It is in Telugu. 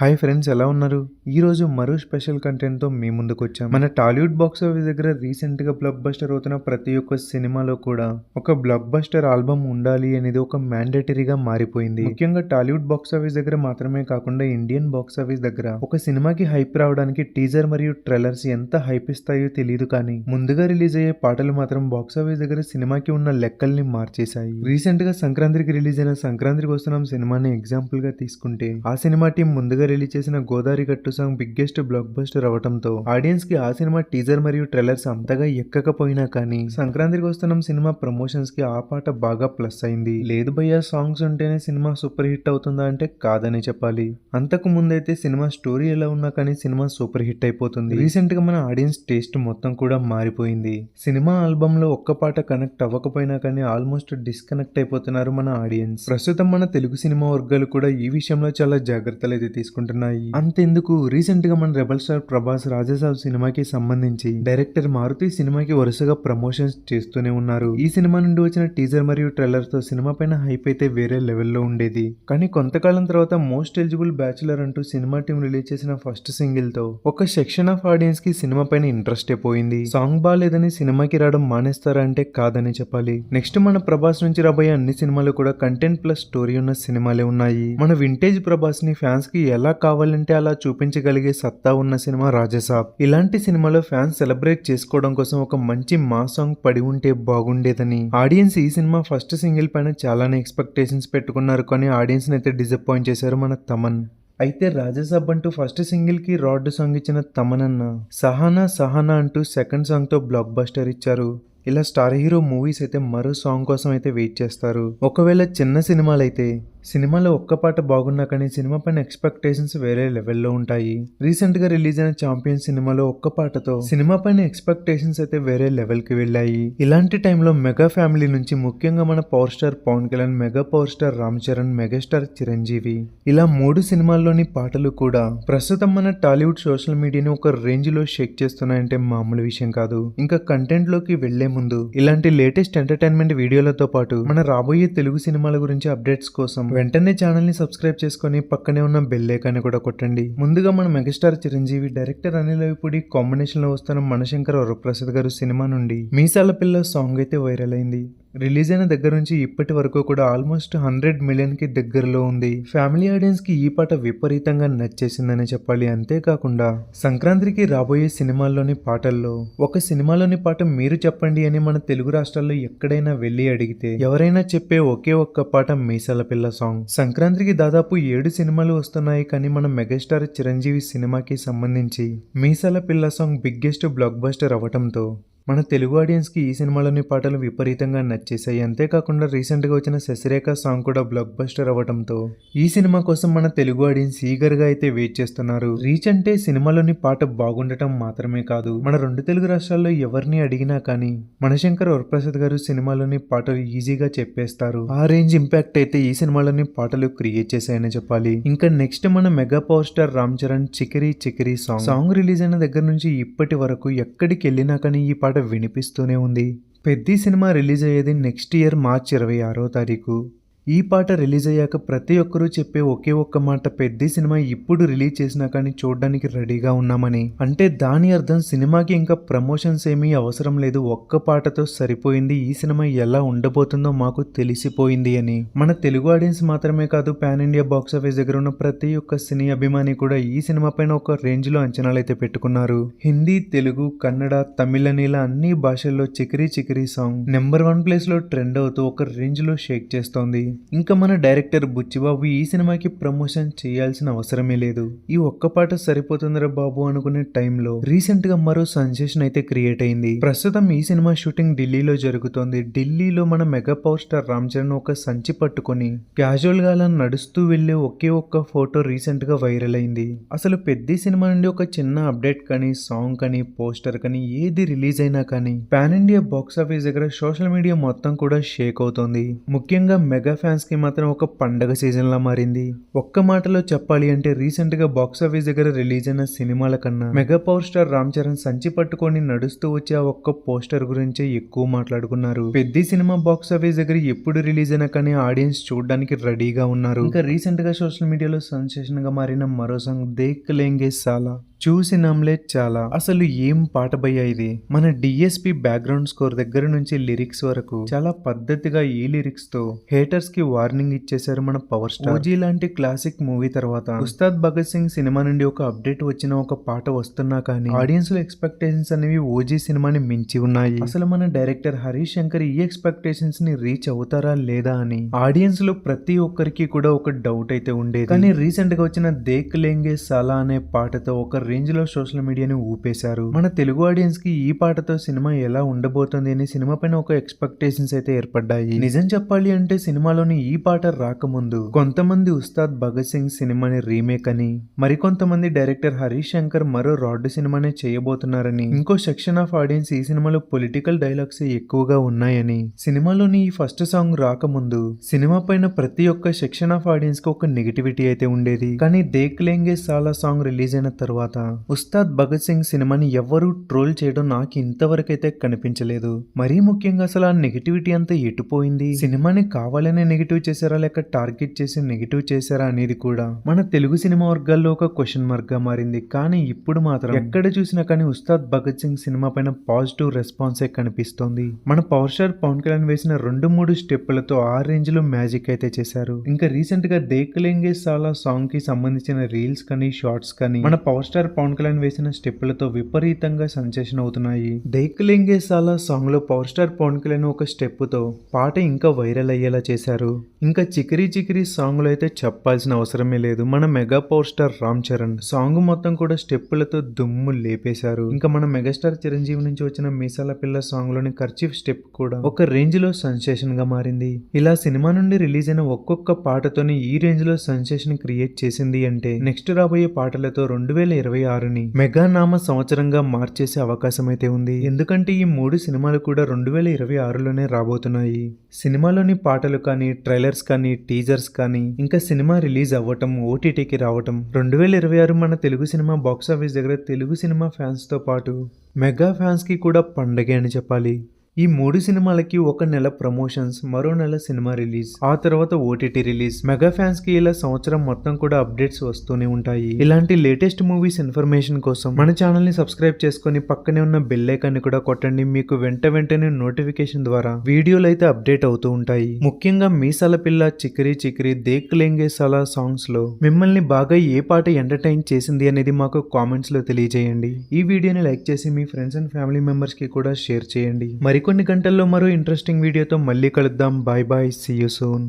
హాయ్ ఫ్రెండ్స్ ఎలా ఉన్నారు? ఈ రోజు మరో స్పెషల్ కంటెంట్తో మీ ముందుకు వచ్చాం. మన టాలీవుడ్ బాక్స్ ఆఫీస్ దగ్గర రీసెంట్గా బ్లాక్ బస్టర్ అవుతున్న ప్రతి ఒక్క సినిమాలో కూడా ఒక బ్లాక్ బస్టర్ ఆల్బమ్ ఉండాలి అనేది ఒక మ్యాండేటరీగా మారిపోయింది. ముఖ్యంగా టాలీవుడ్ బాక్స్ ఆఫీస్ దగ్గర మాత్రమే కాకుండా ఇండియన్ బాక్స్ ఆఫీస్ దగ్గర ఒక సినిమాకి హైప్ రావడానికి టీజర్ మరియు ట్రైలర్స్ ఎంత హైప్ ఇస్తాయో తెలియదు కానీ ముందుగా రిలీజ్ అయ్యే పాటలు మాత్రం బాక్స్ ఆఫీస్ దగ్గర సినిమాకి ఉన్న లెక్కల్ని మార్చేశాయి. రీసెంట్గా సంక్రాంతికి రిలీజ్ అయిన సంక్రాంతికి వస్తున్నాం సినిమాని ఎగ్జాంపుల్గా తీసుకుంటే ఆ సినిమా టీం ముందుగా రిలీజ్ చేసిన Godavari Gattu song biggest blockbuster అవడంతో ఆడియన్స్కి ఆ సినిమా టీజర్ మరియు ట్రైలర్స్ అంతగా ఎక్కకపోయినా కానీ సంక్రాంతికి వస్తున్న సినిమా ప్రమోషన్స్కి ఆ పాట బాగా ప్లస్ అయింది. లేదు భయ్యా సాంగ్స్ ఉంటేనే సినిమా సూపర్ హిట్ అవుతుందా అంటే కాదని చెప్పాలి. అంతకు ముందైతే సినిమా స్టోరీ ఎలా ఉన్నా కానీ సినిమా సూపర్ హిట్ అయిపోతుంది. రీసెంట్గా మన ఆడియన్స్ టేస్ట్ మొత్తం కూడా మారిపోయింది. సినిమా ఆల్బమ్లో ఒక్క పాట కనెక్ట్ అవ్వకపోయినా కానీ ఆల్మోస్ట్ డిస్కనెక్ట్ అయిపోతున్నారు మన ఆడియన్స్. ప్రస్తుతం మన తెలుగు సినిమా వర్గాలు కూడా ఈ విషయంలో చాలా జాగ్రత్తలు అయితే తీసుకుంటున్నాయి. అంతెందుకు? రీసెంట్గా మన రెబల్ స్టార్ ప్రభాస్ రాజాసాబ్ సినిమాకి సంబంధించి డైరెక్టర్ మారుతి సినిమాకి వరుసగా ప్రమోషన్స్ చేస్తూనే ఉన్నారు. ఈ సినిమా నుండి వచ్చిన టీజర్ మరియు ట్రైలర్తో సినిమా పైన హైప్ అయితే వేరే లెవెల్లో ఉండేది. కానీ కొంతకాలం తర్వాత మోస్ట్ ఎలిజిబుల్ బ్యాచులర్ అంటూ సినిమా టీం రిలీజ్ చేసిన ఫస్ట్ సింగిల్తో ఒక సెక్షన్ ఆఫ్ ఆడియన్స్కి సినిమా పైన ఇంట్రెస్ట్ పోయింది. సాంగ్ బాగాలేదని సినిమాకి రావడం మానేస్తారా అంటే కాదని చెప్పాలి. నెక్స్ట్ మన ప్రభాస్ నుంచి రాబోయే అన్ని సినిమాలు కూడా కంటెంట్ ప్లస్ స్టోరీ ఉన్న సినిమాలే ఉన్నాయి. మన వింటేజ్ ప్రభాస్ని ఫ్యాన్స్కి ఎలా ఎలా కావాలంటే అలా చూపించగలిగే సత్తా ఉన్న సినిమా రాజసాబ్. ఇలాంటి సినిమాలో ఫ్యాన్స్ సెలబ్రేట్ చేసుకోవడం కోసం ఒక మంచి మా సాంగ్ పడి ఉంటే బాగుండేదని. ఆడియన్స్ ఈ సినిమా ఫస్ట్ సింగిల్ పైన చాలానే ఎక్స్పెక్టేషన్స్ పెట్టుకున్నారు కానీ ఆడియన్స్ అయితే డిసప్పాయింట్ చేశారు మన తమన్. అయితే రాజసాబ్ అంటూ ఫస్ట్ సింగిల్కి రాడ్ సాంగ్ ఇచ్చిన తమనన్న సహానా సహానా అంటూ సెకండ్ సాంగ్తో బ్లాక్ బస్టర్ ఇచ్చారు. ఇలా స్టార్ హీరో మూవీస్ అయితే మరో సాంగ్ కోసం అయితే వెయిట్ చేస్తారు. ఒకవేళ చిన్న సినిమాలు అయితే సినిమాలో ఒక్క పాట బాగున్నా కానీ సినిమా పైన ఎక్స్పెక్టేషన్స్ వేరే లెవెల్లో ఉంటాయి. రీసెంట్గా రిలీజ్ అయిన చాంపియన్ సినిమాలో ఒక్క పాటతో సినిమా పైన ఎక్స్పెక్టేషన్స్ అయితే వేరే లెవెల్కి వెళ్ళాయి. ఇలాంటి టైంలో మెగా ఫ్యామిలీ నుంచి ముఖ్యంగా మన power star Pawan Kalyan mega power star Ram Charan megastar Chiranjeevi ఇలా మూడు సినిమాల్లోని పాటలు కూడా ప్రస్తుతం మన టాలీవుడ్ సోషల్ మీడియాని ఒక రేంజ్లో షేక్ చేస్తున్నాయంటే మామూలు విషయం కాదు. ఇంకా కంటెంట్లోకి వెళ్ళే ముందు ఇలాంటి లేటెస్ట్ ఎంటర్టైన్మెంట్ వీడియోలతో పాటు మన రాబోయే తెలుగు సినిమాల గురించి అప్డేట్స్ కోసం వెంటనే ఛానల్ని సబ్స్క్రైబ్ చేసుకుని పక్కనే ఉన్న బెల్ ఐకాన్ కూడా కొట్టండి. ముందుగా మన మెగాస్టార్ చిరంజీవి డైరెక్టర్ అనిల్ అవిపూడి కాంబినేషన్లో వస్తున్న మనశంకర్ వరప్రసాద్ గారు సినిమా నుండి మీసాల పిల్ల సాంగ్ అయితే వైరల్ అయింది. రిలీజ్ అయిన దగ్గర నుంచి ఇప్పటి వరకు కూడా ఆల్మోస్ట్ హండ్రెడ్ మిలియన్కి దగ్గరలో ఉంది. ఫ్యామిలీ ఆడియన్స్కి ఈ పాట విపరీతంగా నచ్చేసిందని చెప్పాలి అంతేకాకుండా సంక్రాంతికి రాబోయే సినిమాల్లోని పాటల్లో ఒక సినిమాలోని పాట మీరు చెప్పండి అని మన తెలుగు రాష్ట్రాల్లో ఎక్కడైనా వెళ్ళి అడిగితే ఎవరైనా చెప్పే ఒకే ఒక్క పాట మీసాల పిల్ల సాంగ్. సంక్రాంతికి దాదాపు ఏడు సినిమాలు వస్తున్నాయి కానీ మన మెగాస్టార్ చిరంజీవి సినిమాకి సంబంధించి Meesala Pilla song biggest blockbuster అవ్వటంతో మన తెలుగు ఆడియన్స్కి ఈ సినిమాలోని పాటలు విపరీతంగా నచ్చేసాయి అంతేకాకుండా రీసెంట్గా వచ్చిన శశిరేఖ సాంగ్ కూడా బ్లాక్ బస్టర్ అవ్వడంతో ఈ సినిమా కోసం మన తెలుగు ఆడియన్స్ ఈగర్గా అయితే వెయిట్ చేస్తున్నారు. రీచ్ అంటే సినిమాలోని పాట బాగుండటం మాత్రమే కాదు మన రెండు తెలుగు రాష్ట్రాల్లో ఎవరిని అడిగినా కానీ మణశంకర్ వరప్రసాద్ గారు సినిమాలోని పాటలు ఈజీగా చెప్పేస్తారు. ఆ రేంజ్ ఇంపాక్ట్ అయితే ఈ సినిమాలోని పాటలు క్రియేట్ చేశాయని చెప్పాలి. ఇంకా నెక్స్ట్ మన mega power star Ram Charan Chikiri Chikiri song song release అయిన దగ్గర నుంచి ఇప్పటి వరకు ఎక్కడికి వెళ్ళినా కానీ ఈ పాట వినిపిస్తూనే ఉంది. పెద్ద సినిమా రిలీజ్ అయ్యేది నెక్స్ట్ ఇయర్ మార్చ్ ఇరవై ఆరో తారీఖు. ఈ పాట రిలీజ్ అయ్యాక ప్రతి ఒక్కరూ చెప్పే ఒకే ఒక్క మాట పెద్ద సినిమా ఇప్పుడు రిలీజ్ చేసినా కానీ చూడడానికి రెడీగా ఉన్నామని. అంటే దాని అర్థం సినిమాకి ఇంకా ప్రమోషన్స్ ఏమీ అవసరం లేదు. ఒక్క పాటతో సరిపోయింది. ఈ సినిమా ఎలా ఉండబోతుందో మాకు తెలిసిపోయింది అని. మన తెలుగు ఆడియన్స్ మాత్రమే కాదు పాన్ ఇండియా బాక్స్ ఆఫీస్ దగ్గర ఉన్న ప్రతి ఒక్క సినీ అభిమాని కూడా ఈ సినిమా పైన ఒక రేంజ్లో అంచనాలు అయితే పెట్టుకున్నారు. హిందీ తెలుగు కన్నడ తమిళ నీల అన్ని భాషల్లో Chikiri Chikiri song. Number one ప్లేస్లో ట్రెండ్ అవుతూ ఒక రేంజ్లో షేక్ చేస్తోంది. ఇంకా మన డైరెక్టర్ బుచ్చిబాబు ఈ సినిమాకి ప్రమోషన్ చేయాల్సిన అవసరమే లేదు. ఈ ఒక్క పాట సరిపోతుందిరా బాబు అనుకునే టైంలో రీసెంట్గా మరో సెన్సేషన్ అయితే క్రియేట్ అయింది. ప్రస్తుతం ఈ సినిమా షూటింగ్ ఢిల్లీలో జరుగుతోంది. ఢిల్లీలో మన mega power star Ram Charan ఒక సంచి పట్టుకొని క్యాజువల్గా అలా నడుస్తూ వెళ్ళే ఒకే ఒక్క ఫోటో రీసెంట్గా వైరల్ అయింది. అసలు పెద్ద సినిమా నుండి ఒక చిన్న అప్డేట్ కానీ సాంగ్ కానీ పోస్టర్ కానీ ఏది రిలీజ్ అయినా కానీ పాన్ ఇండియా బాక్స్ ఆఫీస్ దగ్గర సోషల్ మీడియా మొత్తం కూడా షేక్ అవుతోంది. ముఖ్యంగా మెగా ఫ్యాన్స్కి మాత్రం ఒక పండగ సీజన్లా మారింది. ఒక్క మాటలో చెప్పాలి అంటే రీసెంట్గా బాక్సాఫీస్ బాక్స్ ఆఫీస్ దగ్గర రిలీజ్ అయిన సినిమాల కన్నా mega power star Ram Charan సంచి పట్టుకొని నడుస్తూ వచ్చే ఆ ఒక్క పోస్టర్ గురించే ఎక్కువ మాట్లాడుకున్నారు. పెద్ద సినిమా బాక్స్ ఆఫీస్ దగ్గర ఎప్పుడు రిలీజ్ అయినా కానీ ఆడియన్స్ చూడడానికి రెడీగా ఉన్నారు. ఇంకా రీసెంట్గా సోషల్ మీడియాలో సెన్సేషన్గా మారిన మరో సాంగ్ దేక్ లేంగే సాలా. చూసినాంలే చాలా. అసలు ఏం పాట భయ్యా ఇది? మన డిఎస్పి బ్యాక్గ్రౌండ్ స్కోర్ దగ్గర నుంచి లిరిక్స్ వరకు చాలా పద్ధతిగా ఈ లిరిక్స్తో హేటర్స్కి వార్నింగ్ ఇచ్చేశారు మన పవర్ స్టార్ ఓజీ లాంటి క్లాసిక్ మూవీ తర్వాత ఉస్తాద్ భగత్ సింగ్ సినిమా నుండి ఒక అప్డేట్ వచ్చిన ఒక పాట వస్తున్నా కానీ ఆడియన్స్లో ఎక్స్పెక్టేషన్స్ అనేవి ఓజీ సినిమాని మించి ఉన్నాయి. అసలు మన డైరెక్టర్ హరీష్ శంకర్ ఈ ఎక్స్పెక్టేషన్స్ని రీచ్ అవుతారా లేదా అని ఆడియన్స్లో ప్రతి ఒక్కరికి కూడా ఒక డౌట్ అయితే ఉండేది. కానీ రీసెంట్గా వచ్చిన దేక్ లేంగే సాలా అనే పాటతో ఒక రేంజ్లో సోషల్ మీడియాని ఊపేశారు. మన తెలుగు ఆడియన్స్కి ఈ పాటతో సినిమా ఎలా ఉండబోతుంది అని సినిమా పైన ఒక ఎక్స్పెక్టేషన్స్ అయితే ఏర్పడ్డాయి. నిజం చెప్పాలి అంటే సినిమాలోని ఈ పాట రాకముందు కొంతమంది ఉస్తాద్ భగత్ సింగ్ సినిమాని రీమేక్ అని మరికొంతమంది డైరెక్టర్ హరీష్ శంకర్ మరో రాడ్ సినిమానే చేయబోతున్నారని ఇంకో సెక్షన్ ఆఫ్ ఆడియన్స్ ఈ సినిమాలో పొలిటికల్ డైలాగ్స్ ఎక్కువగా ఉన్నాయని సినిమాలోని ఈ ఫస్ట్ సాంగ్ రాకముందు సినిమా పైన ప్రతి ఒక్క సెక్షన్ ఆఫ్ ఆడియన్స్కి ఒక నెగిటివిటీ అయితే ఉండేది. కానీ దేక్ లేంగే సాలా సాంగ్ రిలీజ్ అయిన తర్వాత ఉస్తాద్ భగత్ సింగ్ సినిమాని ఎవ్వరూ ట్రోల్ చేయడం నాకు ఇంతవరకు అయితే కనిపించలేదు. మరీ ముఖ్యంగా అసలు ఆ నెగిటివిటీ అంతా ఎటుపోయింది సినిమాని కావాలనే నెగిటివ్ చేశారా లేక టార్గెట్ చేసి నెగిటివ్ చేశారా అనేది కూడా? మన తెలుగు సినిమా వర్గాల్లో ఒక క్వశ్చన్ మార్క్గా మారింది. కానీ ఇప్పుడు మాత్రం ఎక్కడ చూసినా కానీ ఉస్తాద్ భగత్ సింగ్ సినిమా పైన పాజిటివ్ రెస్పాన్సే కనిపిస్తోంది. మన పవర్ స్టార్ పవన్ కళ్యాణ్ వేసిన రెండు మూడు స్టెప్పులతో ఆ రేంజ్లో మ్యాజిక్ అయితే చేశారు. ఇంకా రీసెంట్గా దేకలేంగే సాలా సాంగ్కి సంబంధించిన రీల్స్ కానీ షార్ట్స్ కానీ మన పవర్ స్టార్ పవన్ కళ్యాణ్ వేసిన స్టెప్పులతో విపరీతంగా సెన్సేషన్ అవుతున్నాయి. దేకలేంగే సాలా సాంగ్లో పవర్ స్టార్ పవన్ కళ్యాణ్ ఒక స్టెప్పుతో పాట ఇంకా వైరల్ అయ్యేలా చేశారు. ఇంకా చికిరి చికిరి సాంగ్లో అయితే చెప్పాల్సిన అవసరమే లేదు. మన mega power star Ram Charan song మొత్తం కూడా స్టెప్పులతో దుమ్ము లేపేశారు. ఇంకా మన మెగాస్టార్ చిరంజీవి నుంచి వచ్చిన మీసాల పిల్ల సాంగ్లోని కర్చీఫ్ స్టెప్ కూడా ఒక రేంజ్లో సెన్సేషన్గా మారింది. ఇలా సినిమా నుండి రిలీజ్ అయిన ఒక్కొక్క పాటతోని ఈ రేంజ్లో సెన్సేషన్ క్రియేట్ చేసింది అంటే నెక్స్ట్ రాబోయే పాటలతో రెండు వేల ఇరవై ఇరవై ఆరుని మెగా నామ సంవత్సరంగా మార్చేసే అవకాశం అయితే ఉంది. ఎందుకంటే ఈ మూడు సినిమాలు కూడా రెండు వేల ఇరవై ఆరులోనే రాబోతున్నాయి. సినిమాలోని పాటలు కానీ ట్రైలర్స్ కానీ టీజర్స్ కానీ ఇంకా సినిమా రిలీజ్ అవ్వటం ఓటీటీకి రావటం రెండు వేల ఇరవై ఆరు మన తెలుగు సినిమా బాక్స్ ఆఫీస్ దగ్గర తెలుగు సినిమా ఫ్యాన్స్తో పాటు మెగా ఫ్యాన్స్కి కూడా పండగే అని చెప్పాలి. ఈ మూడు సినిమాలకి ఒక నెల ప్రమోషన్స్ మరో నెల సినిమా రిలీజ్ ఆ తర్వాత ఓటీటీ రిలీజ్. మెగా ఫ్యాన్స్కి ఇలా సంవత్సరం మొత్తం కూడా అప్డేట్స్ వస్తూనే ఉంటాయి. ఇలాంటి లేటెస్ట్ మూవీస్ ఇన్ఫర్మేషన్ కోసం మన ఛానల్ని సబ్స్క్రైబ్ చేసుకొని పక్కనే ఉన్న బెల్ ఐకాన్ని కూడా కొట్టండి. మీకు వెంట వెంటనే నోటిఫికేషన్ ద్వారా వీడియోలు అయితే అప్డేట్ అవుతూ ఉంటాయి. ముఖ్యంగా మీసాల పిల్ల చికిరి చికిరి దేక్ లేంగే సలా సాంగ్స్లో మిమ్మల్ని బాగా ఏ పాట ఎంటర్టైన్ చేసింది అనేది మాకు కామెంట్స్లో తెలియజేయండి. ఈ వీడియోని లైక్ చేసి మీ ఫ్రెండ్స్ అండ్ ఫ్యామిలీ మెంబర్స్కి కూడా షేర్ చేయండి. మరి మరికొన్ని గంటల్లో మరో ఇంట్రెస్టింగ్ వీడియోతో మళ్ళీ కలుద్దాం. Bye bye see you soon